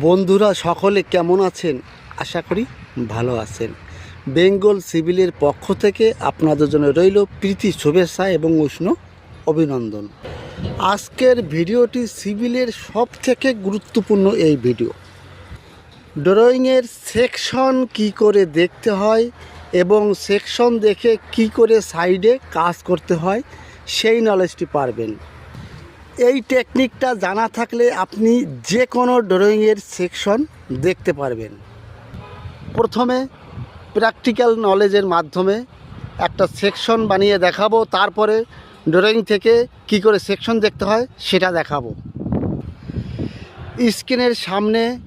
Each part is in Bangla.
বন্ধুরা, সকলে কেমন আছেন? আশা করি ভালো আছেন। বেঙ্গল সিভিলের পক্ষ থেকে আপনাদের জন্য রইল প্রীতি, শুভেচ্ছা এবং উষ্ণ অভিনন্দন। আজকের ভিডিওটি সিভিলের সব থেকে গুরুত্বপূর্ণ এই ভিডিও। ড্রয়িংয়ের সেকশন কি করে দেখতে হয় এবং সেকশন দেখে কি করে সাইডে কাজ করতে হয়, সেই নলেজটি পারবেন। এই টেকনিকটা জানা থাকলে আপনি যে কোনো ড্রয়িংয়ের সেকশন দেখতে পারবেন। প্রথমে প্র্যাকটিক্যাল নলেজের মাধ্যমে একটা সেকশন বানিয়ে দেখাবো, তারপরে ড্রয়িং থেকে কি করে সেকশন দেখতে হয় সেটা দেখাবো। স্ক্রিনের সামনে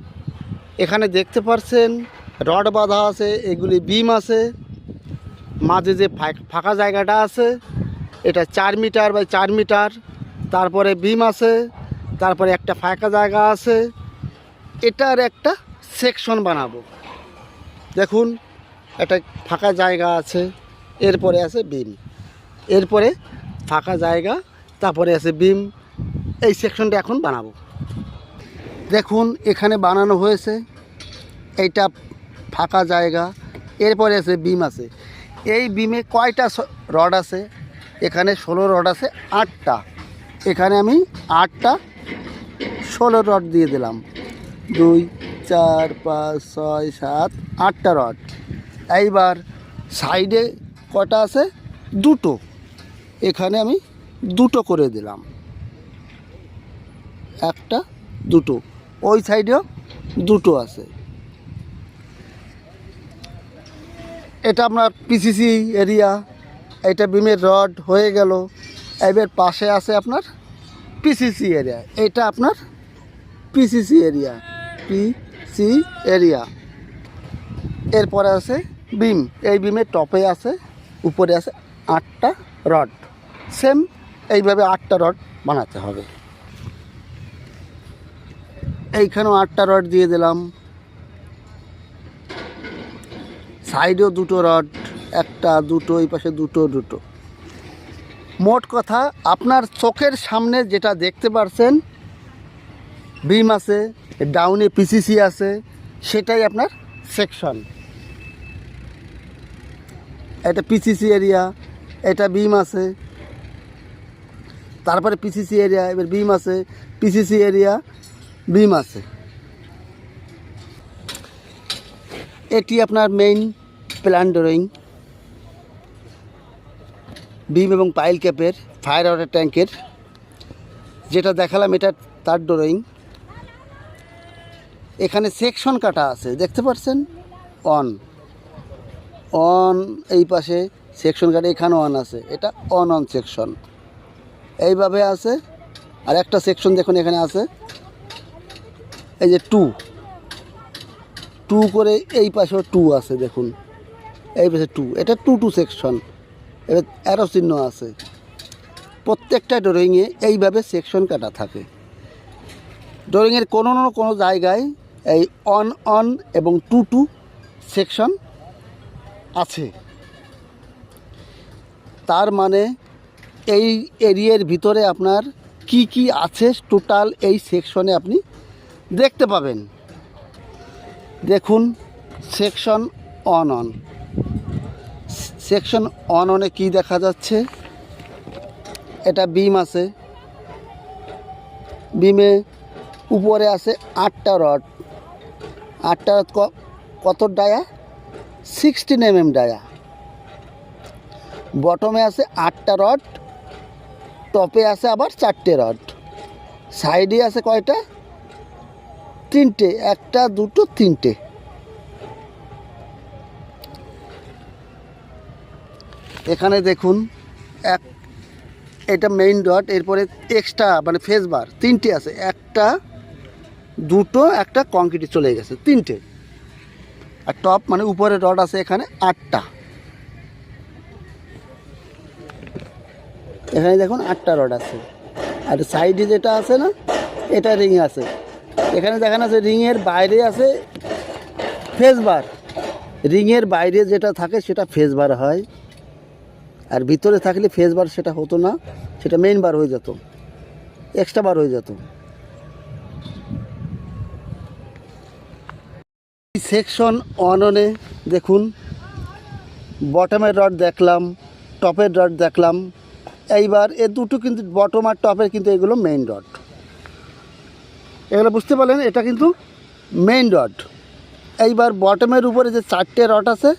এখানে দেখতে পারছেন, রড বাঁধা আছে, এগুলি বিম আছে, মাঝে যে ফাঁক- জায়গাটা আছে, এটা চার মিটার বাই চার মিটার তারপরে বিম আছে, তারপরে একটা ফাঁকা জায়গা আছে। এটার একটা সেকশন বানাবো। দেখুন, একটা ফাঁকা জায়গা আছে, এরপরে আছে বিম। এরপরে ফাঁকা জায়গা, তারপরে আছে বিম। এই সেকশনটা এখন বানাবো। দেখুন, এখানে বানানো হয়েছে এইটা ফাঁকা জায়গা, এরপরে আছে বিম আছে। এই বিমে কয়টা রড আছে? এখানে ষোলো রড আছে, আটটা। এখানে আমি আটটা ষোলো রড দিয়ে দিলাম। দুই, চার, পাঁচ, ছয়, সাত, আটটা রড। এইবার সাইডে কটা আছে? দুটো। এখানে আমি দুটো করে দিলাম। একটা, দুটো। ওই সাইডেও দুটো আছে। এটা আপনার পিসিসি এরিয়া এটা বিমের রড হয়ে গেল। এবার পাশে আছে আপনার পিসিসি এরিয়া এটা আপনার পিসিসি এরিয়া পিসি এরিয়া এরপরে আছে বিম। এই বিমের টপে আছে, উপরে আছে আটটা রড। সেম এইভাবে আটটা রড বানাতে হবে। এইখানেও আটটা রড দিয়ে দিলাম। সাইডেও দুটো রড, একটা, দুটো, এই পাশে দুটো দুটো। মোট কথা, আপনার চোখের সামনে যেটা দেখতে পারছেন বিম আছে, ডাউনে পিসিসি আছে, সেটাই আপনার সেকশন এটা পিসিসি এরিয়া এটা বিম আছে। তারপরে পিসিসি এরিয়া এবার বিম আছে পিসিসি এরিয়া বিম আছে। এটি আপনার মেইন প্ল্যান ড্রয়িং বিম এবং পাইল ক্যাপের, ফায়ার ওয়াটার ট্যাঙ্কের, যেটা দেখালাম, এটা তার ড্রয়িং। এখানে সেকশন কাটা আছে, দেখতে পাচ্ছেন অন। অন, এই পাশে সেকশন কাটা এখানে অন আছে। এটা অন অন সেকশন। এইভাবে আছে। আর একটা সেকশন দেখুন, এখানে আছে। এই যে টু। টু করে এই পাশেও টু আছে, দেখুন। এই পাশে টু। এটা টু টু সেকশন। অ্যারো চিহ্ন আছে। প্রত্যেকটা ড্রয়িংয়ে এইভাবে সেকশন কাটা থাকে। ড্রয়িংয়ের কোনো না কোনো জায়গায় এই অন অন এবং টু টু সেকশন আছে। তার মানে এই এরিয়ার ভিতরে আপনার কি কি আছে টোটাল এই সেকশনে আপনি দেখতে পাবেন। দেখুন, section one one. Section one অনে কী দেখা যাচ্ছে? এটা বিম আছে। বিমে উপরে আছে আটটা রড। আটটা রড কত dia? Sixteen m m dia. বটমে আছে আটটা রড, টপে আছে আবার চারটে রড। সাইডে আছে কয়টা? তিনটে, একটা, দুটো, তিনটে। এখানে দেখুন, এক, এটা মেইন ডট এরপরে এক্সট্রা মানে ফেস বার তিনটে আছে। একটা, দুটো, একটা কংক্রিটে চলে গেছে, তিনটে। আর টপ মানে উপরে রড আছে এখানে আটটা। এখানে দেখুন আটটা রড আছে। আর সাইডে যেটা আছে না, এটা রিং আছে। এখানে দেখানো আছে রিংয়ের বাইরে আছে ফেস বার রিংয়ের বাইরে যেটা থাকে, সেটা ফেস বার হয়। আর ভিতরে থাকলে ফেস বার সেটা হতো না, সেটা মেইন বার হয়ে যেত এক্সট্রা বার হয়ে যেত। সেকশন অননে দেখুন বটমের রড দেখলাম টপের রড দেখলাম, এইবার এ দুটো কিন্তু বটম আর টপের কিন্তু এগুলো মেইন রড এগুলো বুঝতে পারলেন? এটা কিন্তু মেইন রড এইবার বটমের উপরে যে চারটে রড আছে,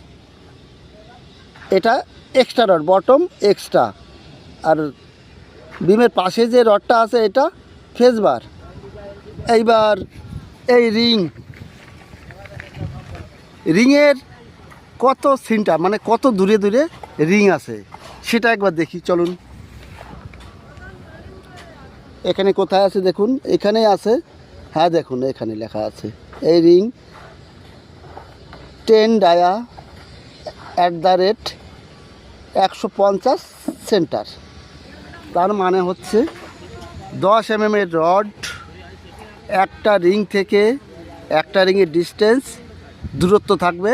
এটা এক্সট্রা রড বটম এক্সট্রা আর বিমের পাশে যে রডটা আছে, এটা ফেসবার এইবার এই রিং রিংয়ের কত সিনটা মানে কত দূরে দূরে রিং আছে, সেটা একবার দেখি, চলুন। এখানে কোথায় আছে, দেখুন, এখানে আছে। হ্যাঁ দেখুন, এখানে লেখা আছে। এই ring ten dia at the rate একশো পঞ্চাশ সেন্টার। তার মানে হচ্ছে দশ এম এর রড, একটা রিং থেকে একটা রিংয়ের ডিস্টেন্স, দূরত্ব থাকবে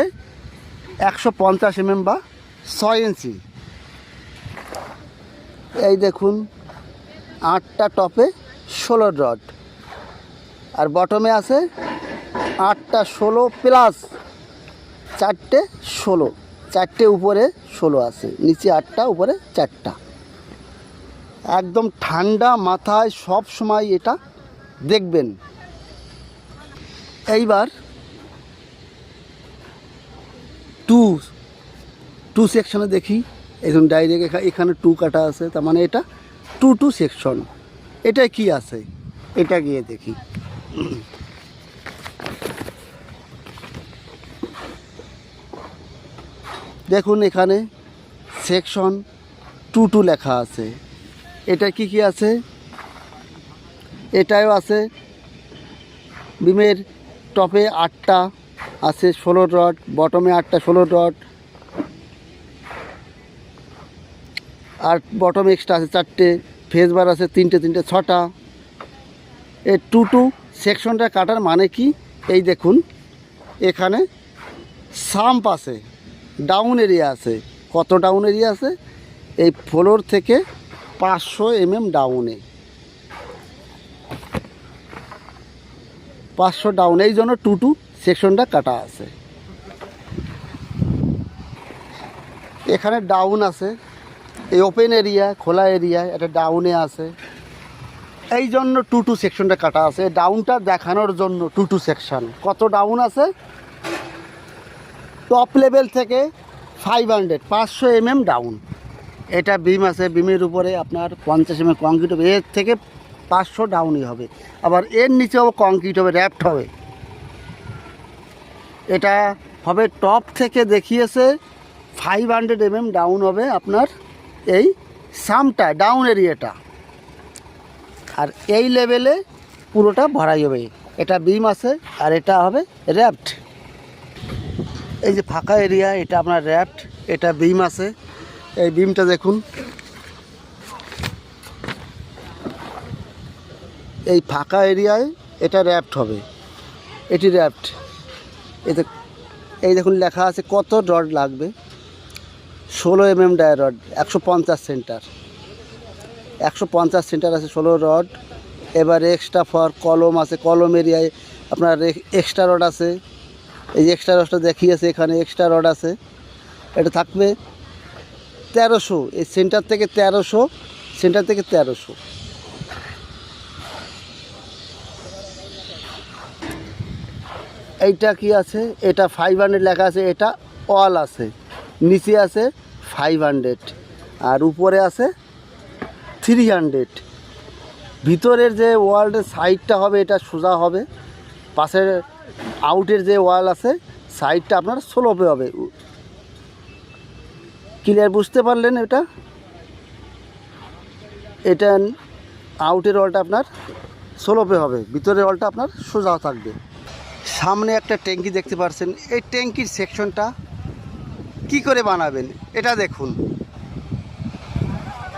একশো পঞ্চাশ এমএম বা ছয় ইঞ্চি। এই দেখুন, আটটা টপে ষোলো রড। আর বটমে আছে আটটা ষোলো প্লাস চারটে ষোলো। চারটে উপরে ষোলো আছে, নিচে আটটা, উপরে চারটা। একদম ঠান্ডা মাথায় সব সময় এটা দেখবেন। এইবার টু টু সেকশনে দেখি, এখন ডাইরেক্ট এখানে টু কাটা আছে, তার মানে এটা টু টু সেকশন। এটা কি আছে? এটা গিয়ে দেখি। দেখুন এখানে সেকশন টু টু লেখা আছে। এটা কি কি আছে? এটাও আছে। বিমের টপে আটটা আছে, ষোলো রড বটমে আটটা, ষোলো রড আর বটম এক্সট্রা আছে চারটে ফেস বার আছে তিনটে তিনটে, ছটা। এই টু টু সেকশনটা কাটার মানে কি? এই দেখুন, এখানে সাম্প আছে। ডাউন এরিয়া আছে। কত ডাউন এরিয়া আছে? এই ফ্লোর থেকে পাঁচশো এমএম ডাউনে পাঁচশো ডাউন এই জন্য টু টু সেকশনটা কাটা আছে। এখানে ডাউন আছে। এই ওপেন এরিয়া খোলা এরিয়া এটা ডাউনে আছে। এই জন্য টু টু সেকশনটা কাটা আছে। ডাউনটা দেখানোর জন্য টু টু সেকশন কত ডাউন আছে? টপ লেভেল থেকে ফাইভ হান্ড্রেড পাঁচশো এমএম ডাউন এটা বিম আছে বিমের উপরে আপনার পঞ্চাশ এমএম কংক্রিট হবে, এর থেকে পাঁচশো ডাউনই হবে। আবার এর নিচেও কংক্রিট হবে র্যাপ্ট হবে। এটা হবে টপ থেকে দেখিয়েছে ফাইভ হান্ড্রেড এমএম ডাউন হবে আপনার এই সামটা ডাউন এরিয়াটা আর এই লেভেলে পুরোটা ভরাই হবে। এটা বিম আছে, আর এটা হবে র্যাপ্ট এই যে ফাঁকা এরিয়া, এটা আপনার র্যাপ্ট এটা বিম আছে। এই বিমটা দেখুন। এই ফাঁকা এরিয়ায় এটা র্যাপ্ট হবে। এটি র্যাপ্ট এতে, এই দেখুন লেখা আছে কত রড লাগবে। ষোলো এম এম ডায় রড একশো পঞ্চাশ সেন্টার। একশো পঞ্চাশ সেন্টার আছে ষোলো রড। এবার এক্সট্রা ফর কলম আছে কলম এরিয়ায় আপনার এক্সট্রা রড আছে। এই এক্সট্রা রডটা দেখিয়েছে এখানে এক্সট্রা রড আছে। এটা থাকবে তেরোশো, এই সেন্টার থেকে তেরোশো সেন্টার থেকে তেরোশো। এইটা কি আছে? এটা ফাইভ হান্ড্রেড লেখা আছে, এটা অল আছে। নিচে আছে ফাইভ হান্ড্রেড আর উপরে আছে থ্রি হান্ড্রেড ভিতরের যে ওয়ালের সাইডটা হবে, এটা সোজা হবে। পাশের আউটের যে ওয়াল আছে, সাইডটা আপনার স্লোপে হবে। ক্লিয়ার বুঝতে পারলেন এটা? এটা আউটের ওয়ালটা আপনার স্লোপে হবে। ভিতরের ওয়ালটা আপনার সোজা থাকবে। সামনে একটা ট্যাঙ্কি দেখতে পাচ্ছেন এই ট্যাঙ্কির সেকশনটা কি করে বানাবেন? এটা দেখুন।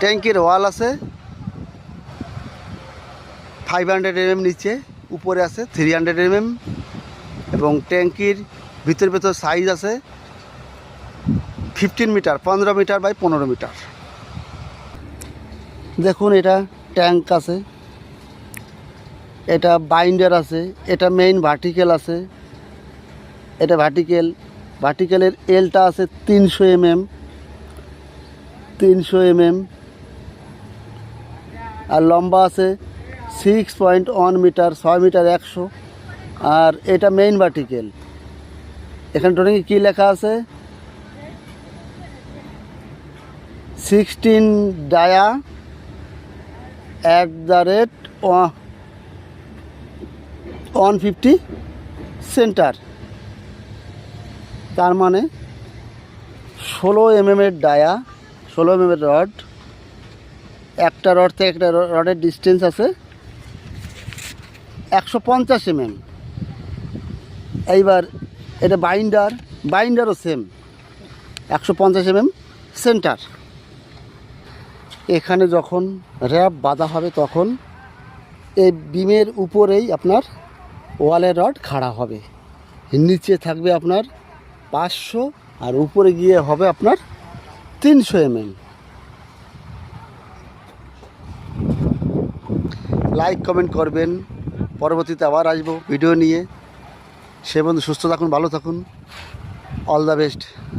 ট্যাঙ্কির ওয়াল আছে। ফাইভ হান্ড্রেড এমএম নিচে, উপরে আছে থ্রি হান্ড্রেড এমএম এবং ট্যাঙ্কির ভিতর ভেতর সাইজ আছে ফিফটিন মিটার পনেরো মিটার বাই পনেরো মিটার দেখুন এটা ট্যাঙ্ক আছে, এটা বাইন্ডার আছে, এটা মেইন ভার্টিক্যাল আছে, এটা ভার্টিক্যাল ভার্টিক্যালের এলটা আছে তিনশো এমএম তিনশো এমএম আর লম্বা আছে সিক্স পয়েন্ট ওয়ান মিটার ছয় মিটার একশো। আর এটা মেইন ভার্টিক্যাল এখানে টোটালি কী লেখা আছে? Sixteen dia at the rate one fifty centre তার মানে ষোলো এমএম এর ডায়া ষোলো এমএম এর রড একটা রড থেকে একটা রডের ডিস্টেন্স আছে একশো পঞ্চাশ এমএম এইবার এটা বাইন্ডার বাইন্ডারও সেম একশো পঞ্চাশ এমএম সেন্টার এখানে যখন র্যাপ বাঁধা হবে তখন এই বিমের উপরেই আপনার ওয়ালের রড খাড়া হবে। নিচে থাকবে আপনার পাঁচশো আর উপরে গিয়ে হবে আপনার তিনশো এমএম লাইক কমেন্ট করবেন। পরবর্তীতে আবার আসব ভিডিও নিয়ে। সে বন্ধু সুস্থ থাকুন ভালো থাকুন। All the best